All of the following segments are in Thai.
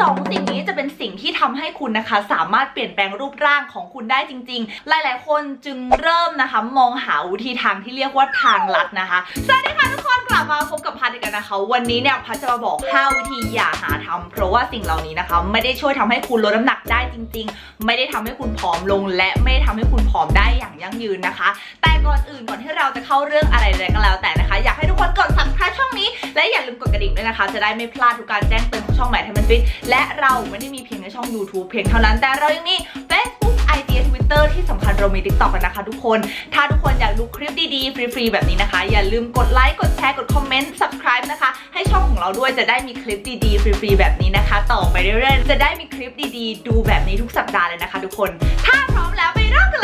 สองสิ่งนี้จะเป็นสิ่งที่ทำให้คุณนะคะ สามารถเปลี่ยนแปลงรูปร่างของคุณได้จริง ๆ หลายๆ คนจึงเริ่มนะคะ มองหาวิธีทางที่เรียกว่าทางลัดนะคะสวัสดีค่ะทุกคนกลับมาพบกับพัดอีกแล้วนะคะ วันนี้เนี่ยพัดจะมาบอก 5 วิธีอย่าหาทำเพราะว่าสิ่งเหล่านี้นะคะ ไม่ได้ช่วยทำให้คุณลดน้ำหนักได้จริง ๆ ไม่ได้ทำให้คุณผอมลง และไม่ได้ทำให้คุณผอมได้ อย่างยั่งยืนนะคะ แต่ก่อนอื่นก่อนที่เราจะเข้าเรื่องอะไรเลยก็แล้วแต่นะคะ อยากให้ทุกคนกด subscribe ช่องนี้ และอย่าลืมกดกระดิ่งด้วยนะคะ จะได้ไม่พลาดทุกการแจ้งเตือนของช่องใหม่ไทมันฟิตและเราไม่ได้มีเพียงแค่ช่อง YouTube เพียงเท่านั้นแต่เรายังมี Facebook IG Twitter ที่สำคัญเรามี TikTok กันนะคะทุกคน ถ้าทุกคนอยากดูคลิปดีๆ ฟรีๆ แบบนี้นะคะ อย่าลืมกดไลค์ กดแชร์ กดคอมเมนต์ subscribe นะคะ ให้ช่องของเราด้วยจะได้มีคลิปดีๆ ฟรีๆ แบบนี้นะคะ ต่อไปเรื่อยๆ จะได้มีคลิปดีๆ ดูแบบนี้ทุกสัปดาห์เลยนะคะทุกคน ถ้าพร้อมแล้วไปเริ่มกันเ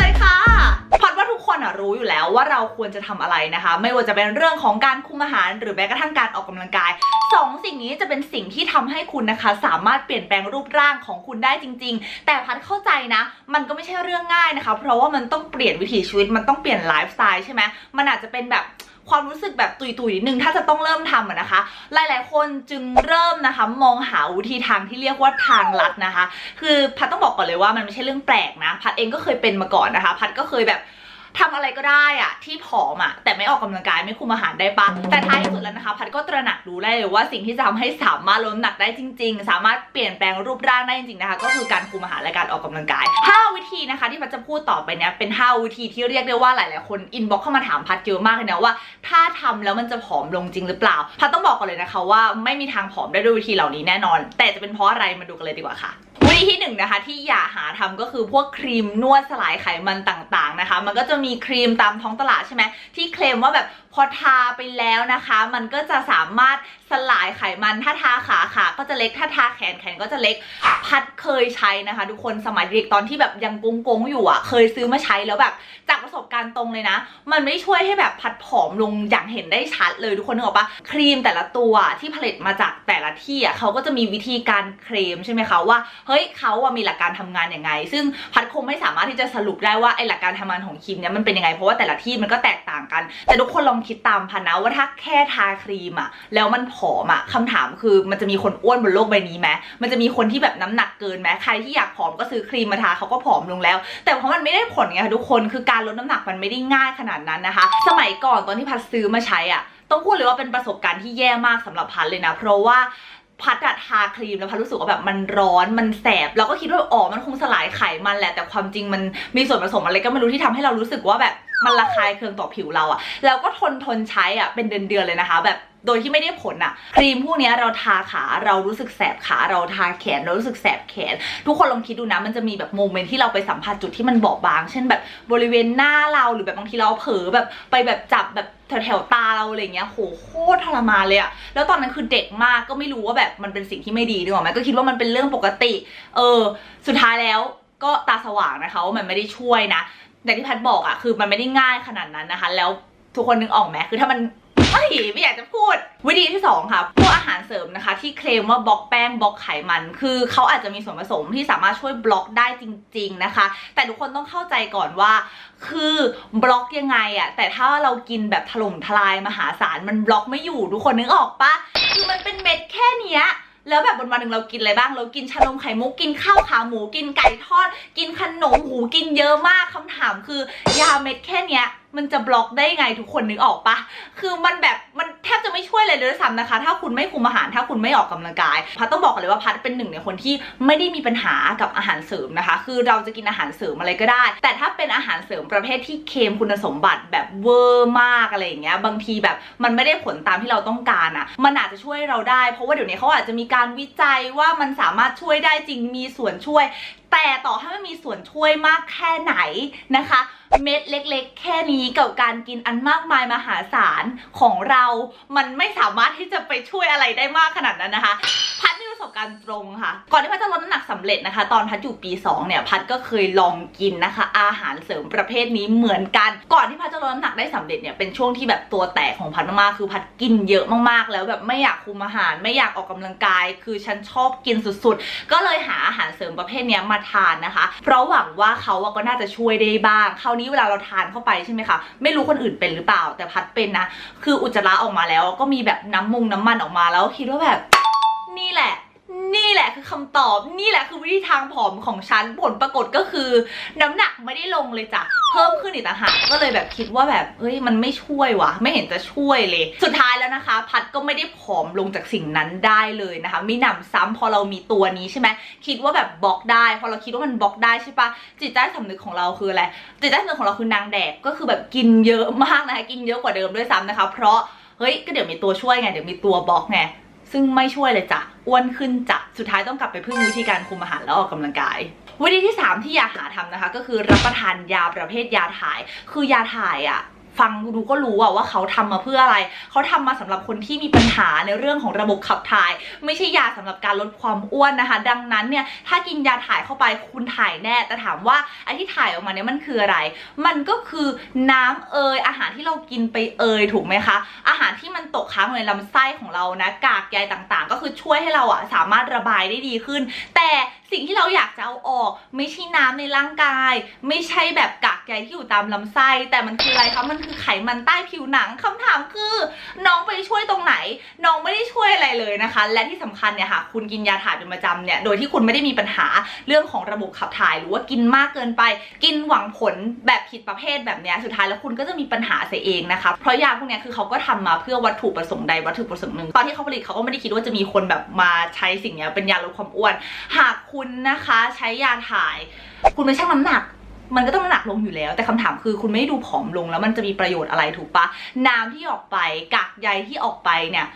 ลย คนอะรู้อยู่แล้วว่าเราควรจะทำอะไรนะคะ ไม่ว่าจะเป็นเรื่องของการคุมอาหาร หรือแม้กระทั่งการออกกำลังกายสองสิ่งนี้จะเป็นสิ่งที่ทำให้คุณนะคะ สามารถเปลี่ยนแปลงรูปร่างของคุณได้จริง ๆ แต่พัดเข้าใจนะ มันก็ไม่ใช่เรื่องง่ายนะคะ เพราะว่ามันต้องเปลี่ยนวิถีชีวิตมันต้องเปลี่ยนไลฟ์สไตล์ใช่ไหมมันอาจจะเป็นแบบความรู้สึกแบบตุยๆนิดนึงถ้าจะต้องเริ่มทำนะคะ หลายๆ คนจึงเริ่มนะคะมองหาวิธีทางที่เรียกว่าทางลัดนะคะ คือพัดต้องบอกก่อนเลยว่ามันไม่ใช่เรื่องแปลกนะ พัดเองก็เคยเป็นมาก่อนนะคะ พัดก็เคยแบบ ทำอะไรก็ได้อะที่ผอมอะแต่ไม่ออกกำลังกายไม่คุมอาหารได้ปะแต่ท้ายที่สุดแล้วนะคะ พัดก็ตระหนักรู้ได้เลยว่าสิ่งที่จะทำให้สามารถลดน้ำหนักได้จริง ๆ สามารถเปลี่ยนแปลงรูปร่างได้จริงๆนะคะ ก็คือการคุมอาหารและการออกกำลังกาย 5 วิธีนะคะ ที่พัดจะพูดต่อไปเนี้ยเป็น 5 วิธีที่เรียกได้ว่าหลายๆคนอินบ็อกเข้ามาถามพัดเยอะมากเลยนะว่า ถ้าทำแล้วมันจะผอมลงจริงหรือเปล่า พัดต้องบอกก่อนเลยนะคะว่าไม่มีทางผอมได้ด้วยวิธีเหล่านี้แน่นอน แต่จะเป็นเพราะอะไรมาดูกันเลยดีกว่าค่ะ วิธีที่หนึ่งนะคะที่อย่าหาทำก็คือพวกครีมนวดสลายไขมันต่างๆนะคะ มันก็จะมีครีมตามท้องตลาดใช่ไหมที่เคลมว่าแบบพอทาไปแล้วนะคะ มันก็จะสามารถสลายไขมันถ้าทาขาขาก็จะเล็กถ้าทาแขนแขนก็จะเล็กพัดเคยใช้นะคะ ทุกคนสมัยเด็กตอนที่แบบยังกงกงๆอยู่อะ เคยซื้อมาใช้แล้วแบบ จากประสบการณ์ตรงเลยนะ มันไม่ช่วยให้แบบพัดผอมลงอย่างเห็นได้ชัดเลยทุกคนนึกออกปะครีมแต่ละตัวที่ผลิตมาจากแต่ละที่อะเขาก็จะมีวิธีการเคลมใช่ไหมคะว่าเฮ้ยเขาอะมีหลักการทำงานยังไง ซึ่งพัดคงไม่สามารถที่จะสรุปได้ว่าไอหลักการทำงานของครีมเนี้ยมันเป็นยังไงเพราะว่าแต่ละที่มันก็แตกต่างกัน แต่ทุกคนลองคิดตามพันนะว่าถ้าแค่ทาครีมอะแล้วมันผอมอะคำถามคือมันจะมีคนอ้วนบนโลกใบนี้ไหมมันจะมีคนที่แบบน้ำหนักเกินไหมใครที่อยากผอมก็ซื้อครีมมาทาเขาก็ผอมลงแล้ว แต่เพราะมันไม่ได้ผลไงคะทุกคนคือการลดน้ำหนักมันไม่ได้ง่ายขนาดนั้นนะคะ สมัยก่อนตอนที่พัดซื้อมาใช้อะต้องพูดเลยว่าเป็นประสบการณ์ที่แย่มากสำหรับพันเลยนะ เพราะว่า พัดอะทาครีมแล้วพัดรู้สึกว่าแบบมันร้อนมันแสบเราก็คิดว่าอ๋อมันคงสลายไขมันแหละ แต่ความจริงมันมีส่วนผสมอะไรก็ไม่รู้ที่ทำให้เรารู้สึกว่าแบบมันระคายเคืองต่อผิวเราอะแล้วก็ทนทนใช้อะเป็นเดือนๆเลยนะคะ แบบ โดยที่ไม่ได้ผลอะครีมพวกนี้เราทาขาเรารู้สึกแสบขาเราทาแขนเรารู้สึกแสบแขน ทุกคนลองคิดดูนะมันจะมีแบบโมเมนต์ที่เราไปสัมผัสจุดที่มันบอบบาง เช่นแบบบริเวณหน้าเราหรือแบบบางทีเราเผลอแบบไปแบบจับแบบแถวๆตาเราอะไรเงี้ยโหโคตรทรมานเลยอะแล้วตอนนั้นคือเด็กมากก็ไม่รู้ว่าแบบมันเป็นสิ่งที่ไม่ดีด้วยหรอไหมก็คิดว่ามันเป็นเรื่องปกติ เออ สุดท้ายแล้วก็ตาสว่างนะคะว่ามันไม่ได้ช่วยนะแต่ที่แพัดบอกอะคือมันไม่ได้ง่ายขนาดนั้นนะคะ แล้วทุกคนนึกออกไหมคือถ้ามัน เฮ้ยไม่อยากจะพูด วิธีที่สองค่ะพวกอาหารเสริมนะคะ ที่เคลมว่าบล็อกแป้งบล็อกไขมัน คือเขาอาจจะมีส่วนผสมที่สามารถช่วยบล็อกได้จริง ๆนะคะ แต่ทุกคนต้องเข้าใจก่อนว่า คือบล็อกยังไงอะแต่ถ้าเรากินแบบถล่มทลายมหาศาลมันบล็อกไม่อยู่ทุกคนนึกออกปะคือมันเป็นเม็ดแค่เนี้ยแล้วแบบวันวันหนึ่งเรากินอะไรบ้าง เรากินชานมไข่มุก กินข้าวขาหมู กินไก่ทอด กินขนม หู กินเยอะมากคำถามคือ ยาเม็ดแค่เนี้ย มันจะบล็อกได้ไงทุกคนนึกออกปะคือมันแบบมันแทบจะไม่ช่วยเลยเลยด้วยซ้ำนะคะ ถ้าคุณไม่คุมอาหารถ้าคุณไม่ออกกำลังกาย พัดต้องบอกเลยว่าพัดเป็นหนึ่งในคนที่ไม่ได้มีปัญหากับอาหารเสริมนะคะ คือเราจะกินอาหารเสริมอะไรก็ได้ แต่ถ้าเป็นอาหารเสริมประเภทที่เค็มคุณสมบัติแบบเวอร์มากอะไรอย่างเงี้ย บางทีแบบมันไม่ได้ผลตามที่เราต้องการอะ่ะ มันอาจจะช่วยเราได้ เพราะว่าเดี๋ยวนี้เขาอาจจะมีการวิจัยว่ามันสามารถช่วยได้จริงมีส่วนช่วย แต่ต่อให้มันมีส่วนช่วยมากแค่ไหนนะคะ เม็ดเล็กๆ แค่นี้กับการกินอันมากมายมหาศาลของเรา มันไม่สามารถที่จะไปช่วยอะไรได้มากขนาดนั้นนะคะ พัดมีประสบการณ์ตรงค่ะ ก่อนที่พัดจะลดน้ำหนักสำเร็จนะคะ ตอนพัดอยู่ปี 2 เนี่ย พัดก็เคยลองกินนะคะ อาหารเสริมประเภทนี้เหมือนกัน ก่อนที่พัดจะลดน้ำหนักได้สำเร็จเนี่ยเป็นช่วงที่แบบตัวแตกของพัดมากๆคือพัดกินเยอะมากๆ แล้วแบบไม่อยากคุมอาหาร ไม่อยากออกกำลังกาย คือฉันชอบกินสุดๆ ก็เลยหาอาหารเสริมประเภทนี้มาทานนะคะ เพราะหวังว่าเขาก็น่าจะช่วยได้บ้างคราวนี้เวลาเราทานเข้าไปใช่ไหมคะไม่รู้คนอื่นเป็นหรือเปล่าแต่พัดเป็นนะ คืออุจจาระออกมาแล้วก็มีแบบน้ำมุงน้ำมันออกมาแล้วคิดว่าแบบ นี่แหละ นี่แหละคือคำตอบ นี่แหละคือวิธีทางผอมของฉัน ผลปรากฏก็คือ น้ำหนักไม่ได้ลงเลยจ้ะ เพิ่มขึ้นอีกต่างหาก ก็เลยแบบคิดว่าแบบเอ้ยมันไม่ช่วยวะไม่เห็นจะช่วยเลย สุดท้ายแล้วนะคะ พัดก็ไม่ได้ผอมลงจากสิ่งนั้นได้เลยนะคะ มีหนำซ้ำพอเรามีตัวนี้ใช่ไหมคิดว่าแบบบล็อกได้พอเราคิดว่ามันบล็อกได้ใช่ปะจิตใต้สำนึกของเราคืออะไรจิตใต้สำนึกของเราคือนางแดกก็คือแบบกินเยอะมากนะคะกินเยอะกว่าเดิมด้วยซ้ำนะคะ เพราะเฮ้ยก็เดี๋ยวมีตัวช่วยไงเดี๋ยวมีตัวบล็อกไง ซึ่งไม่ช่วยเลยจ้ะอ้วนขึ้นจ้ะสุดท้ายต้องกลับไปพึ่งวิธีการคุมอาหารแล้วออกกำลังกายวิธีที่ 3 ที่อย่าหาทำนะคะ ก็คือรับประทานยาประเภทยาถ่าย คือยาถ่ายอะ ฟังดูก็รู้อะว่าเขาทำมาเพื่ออะไร เขาทำมาสำหรับคนที่มีปัญหาในเรื่องของระบบขับถ่าย ไม่ใช่ยาสำหรับการลดความอ้วนนะคะ ดังนั้นเนี่ยถ้ากินยาถ่ายเข้าไปคุณถ่ายแน่ แต่ถามว่าไอ้ที่ถ่ายออกมาเนี่ยมันคืออะไร มันก็คือน้ำเอยอาหารที่เรากินไปเอยถูกไหมคะ อาหารที่มันตกค้างอยู่ในลำไส้ของเรานะกากใยต่างๆ ก็คือช่วยให้เราอะสามารถระบายได้ดีขึ้น แต่สิ่งที่เราอยากจะเอาออก ไม่ใช่น้ำในร่างกาย ไม่ใช่แบบกากใยที่อยู่ตามลำไส้ แต่มันคืออะไรคะมันคือไขมันใต้ผิวหนังคำถามคือ น้องไปช่วยตรงไหน น้องไม่ได้ช่วยอะไรเลยนะคะ และที่สำคัญเนี่ยค่ะคุณกินยาถ่ายเป็นประจำเนี่ยโดยที่คุณไม่ได้มีปัญหาเรื่องของระบบขับถ่าย หรือว่ากินมากเกินไป กินหวังผลแบบผิดประเภทแบบเนี้ยสุดท้ายแล้วคุณก็จะมีปัญหาเสียเองนะคะเพราะยาพวกเนี้ยคือเขาก็ทำมาเพื่อวัตถุประสงค์ใดวัตถุประสงค์หนึ่งตอนที่เขาผลิตเขาก็ไม่ได้คิดว่าจะมีคนแบบมาใช้สิ่งเนี้ยเป็นยาลดความอ้วน หากคุณนะคะใช้ยาถ่าย คุณไปชั่งน้ำหนัก มันก็ต้องน้ำหนักลงอยู่แล้ว แต่คำถามคือคุณไม่ได้ดูผอมลงแล้วมันจะมีประโยชน์อะไรถูกปะน้ำที่ออกไปกากใยที่ออกไปเนี่ย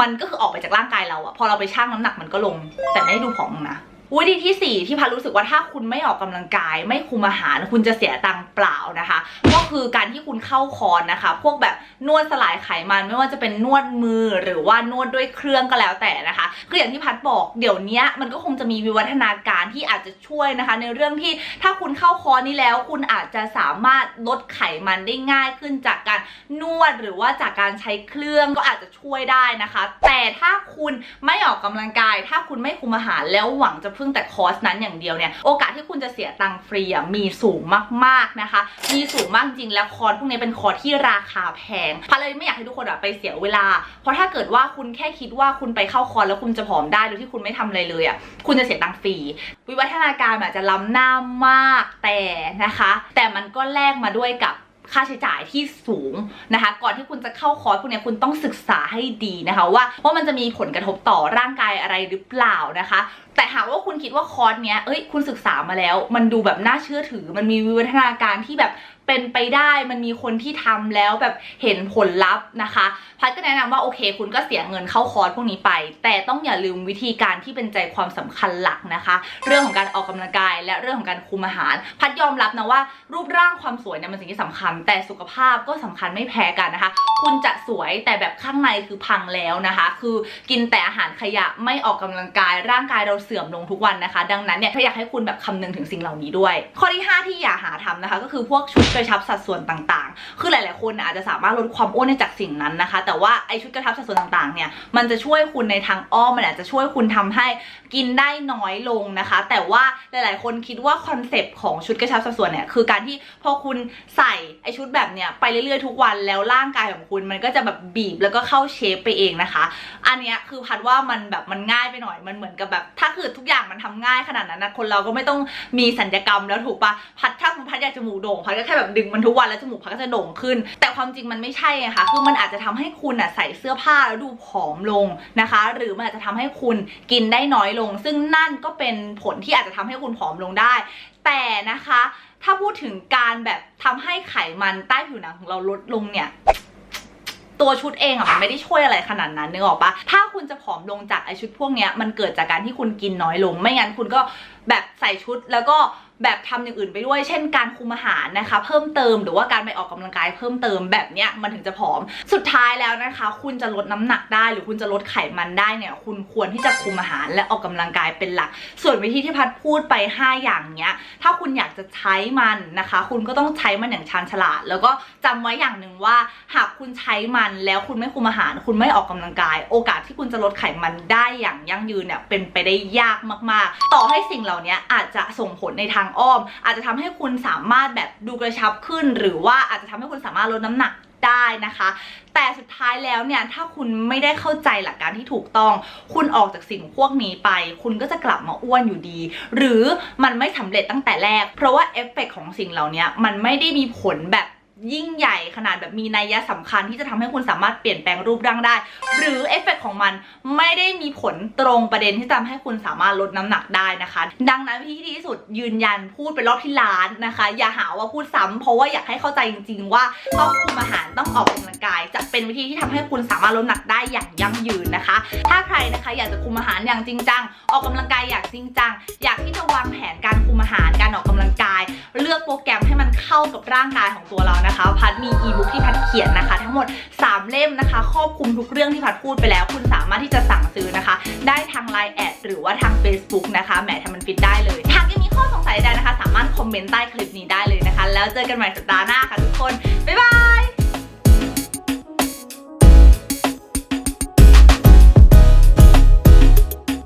มันก็คือออกไปจากร่างกายเราอะพอเราไปชั่งน้ำหนักมันก็ลง แต่ไม่ได้ดูผอมนะ วิธีที่สี่ที่พัดรู้สึกว่าถ้าคุณไม่ออกกำลังกาย ไม่คุมอาหาร คุณจะเสียตังค์เปล่านะคะ ก็คือการที่คุณเข้าคอร์สนะคะ พวกแบบนวดสลายไขมันไม่ว่าจะเป็นนวดมือหรือว่านวดด้วยเครื่องก็แล้วแต่นะคะคืออย่างที่พัดบอกเดี๋ยวนี้มันก็คงจะมีวิวัฒนาการที่อาจจะช่วยนะคะ ในเรื่องที่ถ้าคุณเข้าคอร์สนี้แล้ว คุณอาจจะสามารถลดไขมันได้ง่ายขึ้นจากการนวดหรือว่าจากการใช้เครื่องก็อาจจะช่วยได้นะคะ แต่ถ้าคุณไม่ออกกำลังกาย ถ้าคุณไม่คุมอาหารแล้วหวังจะพงแต่คอร์สนั้นอย่างเดียวเนี่ยโอกาสที่คุณจะเสียตังค์ฟรีอะมีสูงมากๆนะคะ มีสูงมากจริงแล้วคอร์สพวกนี้เป็นคอร์สที่ราคาแพงพันเลยไม่อยากให้ทุกคนอะไปเสียเวลา เพราะถ้าเกิดว่าคุณแค่คิดว่าคุณไปเข้าคอร์สแล้วคุณจะผอมได้โดยที่คุณไม่ทำอะไรเลยอะคุณจะเสียตังค์ฟรีวิวัฒนาการอาจจะล้ำหน้ามากแต่นะคะ แต่มันก็แลกมาด้วยกับ ค่าใช้จ่ายที่สูงนะคะ ก่อนที่คุณจะเข้าคอร์สพวกเนี้ยคุณต้องศึกษาให้ดีนะคะว่าว่ามันจะมีผลกระทบต่อร่างกายอะไรหรือเปล่านะคะ แต่หากว่าคุณคิดว่าคอร์สเนี้ยเอ้ยคุณศึกษามาแล้ว มันดูแบบน่าเชื่อถือ มันมีวิวัฒนาการที่แบบ เป็นไปได้มันมีคนที่ทำแล้วแบบเห็นผลลัพธ์นะคะ พัดก็แนะนำว่าโอเค คุณก็เสียเงินเข้าคอร์สพวกนี้ไป แต่ต้องอย่าลืมวิธีการที่เป็นใจความสำคัญหลักนะคะ เรื่องของการออกกำลังกาย และเรื่องของการคุมอาหาร พัดยอมรับนะว่า รูปร่างความสวยเนี่ยมันสิ่งที่สำคัญ แต่สุขภาพก็สำคัญไม่แพ้กันนะคะ คุณจะสวยแต่แบบข้างในคือพังแล้วนะคะ คือกินแต่อาหารขยะไม่ออกกำลังกาย ร่างกายเราเสื่อมลงทุกวันนะคะ ดังนั้นเนี่ยถ้าอยากให้คุณแบบคำนึงถึงสิ่งเหล่านี้ด้วย ข้อที่ 5 ที่อย่าหาทำนะคะ ก็คือพวกชุดกระชับสัดส่วนต่างๆ คือหลาย ๆ คนอาจจะสามารถลดความอ้วนได้จากสิ่งนั้นนะคะ แต่ว่าไอชุดกระชับสัดส่วนต่างๆ เนี่ย มันจะช่วยคุณในทางอ้อม มันอาจจะช่วยคุณทำให้กินได้น้อยลงนะคะ แต่ว่าหลาย ๆ คนคิดว่าคอนเซปต์ของชุดกระชับสัดส่วนเนี่ยคือการที่พอคุณใส่ไอชุดแบบเนี้ยไปเรื่อย ๆ ทุกวันแล้วร่างกายของคุณมันก็จะแบบบีบแล้วก็เข้าเชฟไปเองนะคะ อันเนี้ยคือพัดว่ามันแบบมันง่ายไปหน่อย มันเหมือนกับแบบ ถ้าคือทุกอย่างมันทำง่ายขนาดนั้นนะคนเราก็ไม่ต้องมีสัญญกรรมแล้วถูกปะพัดถ้าพัดอยากจมูกโด่งพัดก็แค่แบบดึงมันทุกวันแล้วจมูกพัดก็จะโด่งขึ้น แต่ความจริงมันไม่ใช่ไงคะคือมันอาจจะทำให้คุณอะใส่เสื้อผ้าแล้วดูผอมลงนะคะ หรือมันอาจจะทำให้คุณกินได้น้อยลง ซึ่งนั่นก็เป็นผลที่อาจจะทำให้คุณผอมลงได้ แต่นะคะถ้าพูดถึงการแบบทำให้ไขมันใต้ผิวหนังของเราลดลงเนี่ยตัวชุดเองอะมันไม่ได้ช่วยอะไรขนาดนั้นนึกออกปะถ้าคุณจะผอมลงจากไอชุดพวกเนี้ยมันเกิดจากการที่คุณกินน้อยลง ไม่งั้นคุณก็ แบบใส่ชุดแล้วก็แบบทำอย่างอื่นไปด้วย เช่นการคุมอาหารนะคะ เพิ่มเติมหรือว่าการไปออกกำลังกายเพิ่มเติมแบบเนี้ยมันถึงจะผอม สุดท้ายแล้วนะคะ คุณจะลดน้ำหนักได้หรือคุณจะลดไขมันได้เนี่ย คุณควรที่จะคุมอาหารและออกกำลังกายเป็นหลัก ส่วนวิธีที่พัดพูดไป 5 อย่างเนี้ย ถ้าคุณอยากจะใช้มันนะคะ คุณก็ต้องใช้มันอย่างชาญฉลาด แล้วก็จำไว้อย่างหนึ่งว่า หากคุณใช้มันแล้วคุณไม่คุมอาหาร คุณไม่ออกกำลังกาย โอกาสที่คุณจะลดไขมันได้อย่างยั่งยืนเนี่ยเป็นไปได้ยากมาก ๆ ต่อให้สิ่งเหล่านี้อาจจะส่งผลในทางอ้อม อาจจะทำให้คุณสามารถแบบดูกระชับขึ้น หรือว่าอาจจะทำให้คุณสามารถลดน้ำหนักได้นะคะ แต่สุดท้ายแล้วเนี่ยถ้าคุณไม่ได้เข้าใจหลักการที่ถูกต้อง คุณออกจากสิ่งพวกนี้ไป คุณก็จะกลับมาอ้วนอยู่ดี หรือมันไม่สำเร็จตั้งแต่แรก เพราะว่าเอฟเฟกต์ของสิ่งเหล่านี้มันไม่ได้มีผลแบบ ยิ่งใหญ่ขนาดแบบมีนัยยะสำคัญที่จะทำให้คุณสามารถเปลี่ยนแปลงรูปร่างได้ หรือเอฟเฟกต์ของมันไม่ได้มีผลตรงประเด็นที่ทำให้คุณสามารถลดน้ำหนักได้นะคะ ดังนั้นวิธีที่ดีที่สุดยืนยันพูดเป็นรอบที่ล้านนะคะ อย่าหาว่าพูดซ้ำเพราะว่าอยากให้เข้าใจจริง ๆ ว่าต้องคุมอาหารต้องออกกำลังกาย จะเป็นวิธีที่ทำให้คุณสามารถลดน้ำหนักได้อย่างยั่งยืนนะคะ ถ้าใครนะคะอยากจะคุมอาหารอย่างจริงจังออกกำลังกายอย่างจริงจังอยากที่จะวางแผนการคุมอาหารการออกกำลังกาย เลือกโปรแกรมให้มันเข้ากับร่างกายของตัวเรานะคะพัดมีอีบุ๊กที่พัดเขียนนะคะ ทั้งหมด 3 เล่มนะคะครอบคลุมทุกเรื่องที่พัดพูดไปแล้ว คุณสามารถที่จะสั่งซื้อนะคะ ได้ทาง l ล n e แอดหรือว่าทาง Facebook นะคะแหมทำมันฟิตได้เลยหากยังมีข้อสงสัยใดนะคะ สามารถคอมเมนต์ใต้คลิปนี้ได้เลยนะคะ แล้วเจอกันใหม่สัปดาห์หน้าค่ะทุกคนบ๊ายบาย